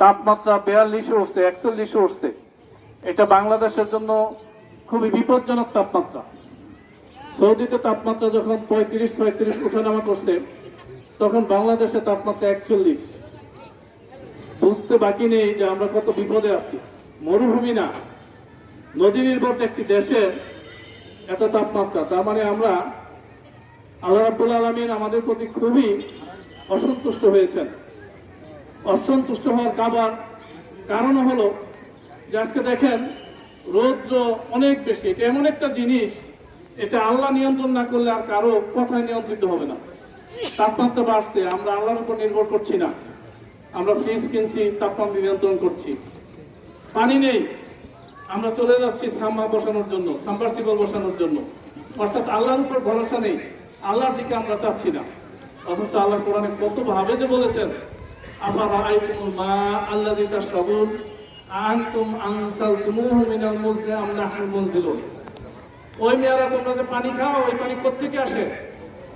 তাপমাত্রা বেয়াল্লিশে উঠছে, একচল্লিশে উঠছে। এটা বাংলাদেশের জন্য খুবই বিপজ্জনক তাপমাত্রা। সৌদিতে তাপমাত্রা যখন পঁয়ত্রিশ, ছয়ত্রিশ উঠানামা করছে, তখন বাংলাদেশের তাপমাত্রা একচল্লিশ। বুঝতে বাকি নেই যে আমরা কত বিপদে আছি। মরুভূমি না। নদী নির্ভর একটি দেশে এত তাপমাত্রা। তার মানে আমরা আল্লাহ রাব্বুল আলমিন আমাদের প্রতি খুবই অসন্তুষ্ট হয়েছেন। অসন্তুষ্ট হওয়ার কাবার কারণ হলো যে আজকে দেখেন রৌদ্র অনেক বেশি। এটা এমন একটা জিনিস, এটা আল্লাহ নিয়ন্ত্রণ না করলে আর কারও কথায় নিয়ন্ত্রিত হবে না। তাপমাত্রা বাড়ছে, আমরা আল্লাহর উপর নির্ভর করছি না। আমরা ফ্রিজ কিনছি, তাপমাত্রা নিয়ন্ত্রণ করছি। পানি নেই, আমরা চলে যাচ্ছি সাম্মা বসানোর জন্য সাম্বারসিবল বসানোর জন্য। অর্থাৎ আল্লাহর উপর ভরসা নেই, আল্লাহর দিকে আমরা চাচ্ছি না। অথচ আল্লাহ কোরআনে কত ভাবে যে বলেছেন আফার মা ওই মেয়েরা, তোমরা যে পানি খাও ওই পানি কোত্থেকে আসে?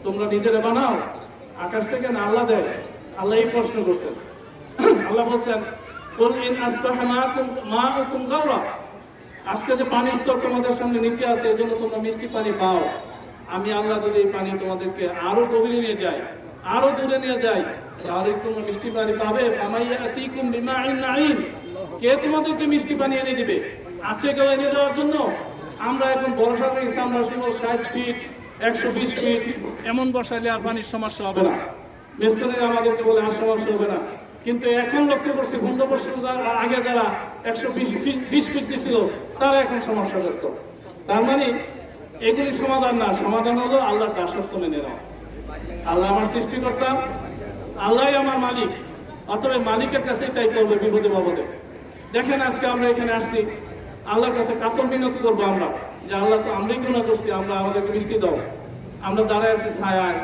তোমরা নিজেরা বানাও, আকাশ থেকে না আল্লাহ দেয়? আল্লাহ এই প্রশ্ন করছেন। আল্লাহ বলছেন আজকে যে পানির স্তর তোমাদের সামনে নিচে আছে, এজন্য তোমরা মিষ্টি পানি পাও। আমি আল্লাহ যদি এই পানি তোমাদেরকে আরও গভীরে নিয়ে যাই আরও দূরে নিয়ে যাই। তাহলে তোমরা মিষ্টি পানি পাবে। কে তোমাদেরকে মিষ্টি পানি এনে দিবে? আছে কেউ এনে দেওয়ার জন্য? আমরা এখন ভরসা করে ইসলাম রাসুল ষাট ফিট, একশো বিশ ফিট, এমন বসাইলে আর পানির সমস্যা হবে না। মিস্ত্রিরা আমাদেরকে বলে, আর সমস্যা হবে না। কিন্তু এখন লক্ষ্য করছি, পনেরো বছর আগে যারা একশো বিশ ফিট বিশ ফিট দিছিল, তারা এখন সমস্যাগ্রস্ত। তার মানে এগুলি সমাধান না। সমাধান হলো আল্লাহর দাসত্ব মেনে নেওয়া। আল্লাহ আমার সৃষ্টিকর্তা, আল্লাহই আমার মালিক। অতএব মালিকের কাছেই চাই করব বিপদে বাবদে। দেখেন আজকে আমরা এখানে আসছি, আল্লাহর কাছে কাতর মিনতি করব আমরা, যে আল্লাহ তো আমরাই গুণা করছি, আমরা আমাদেরকে মিষ্টি দাও। আমরা দাঁড়ায় আছি ছায়ায়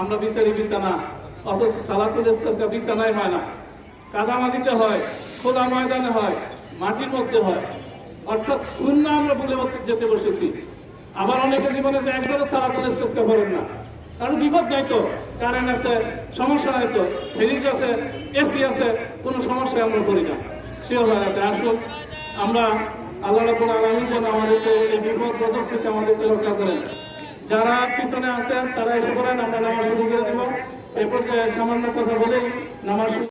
আমরা বিচারি বিছানা, অথচ সালাতুল ইস্তাসকা বিছানায় হয় না। কাদামাটিতে হয়, খোলা ময়দানে হয়, মাটির মধ্যে হয়। অর্থাৎ শূন্য আমরা বলে যেতে বসেছি। আবার অনেকে জীবনে একবারও সালাতুল ইস্তাসকা করেন না। কারণ বিপদ নাই তো? কারেন্ট আছে, সমস্যা নাই তো? ফ্রিজ আছে এসি আছে, কোনো সমস্যা আমরা করি না। প্রিয় ভাইরাতে আসুন, আমরা আল্লাহ রাব্বুল আলমী যেন আমাদেরকে এই বিপদ গজব থেকে আমাদেরকে রক্ষা করেন। যারা পিছনে আছেন, তারা এসে করেন আমরা নামাজ শুরু করে দেব। এ পর্যায়ে সামান্য কথা বলেই নামাজ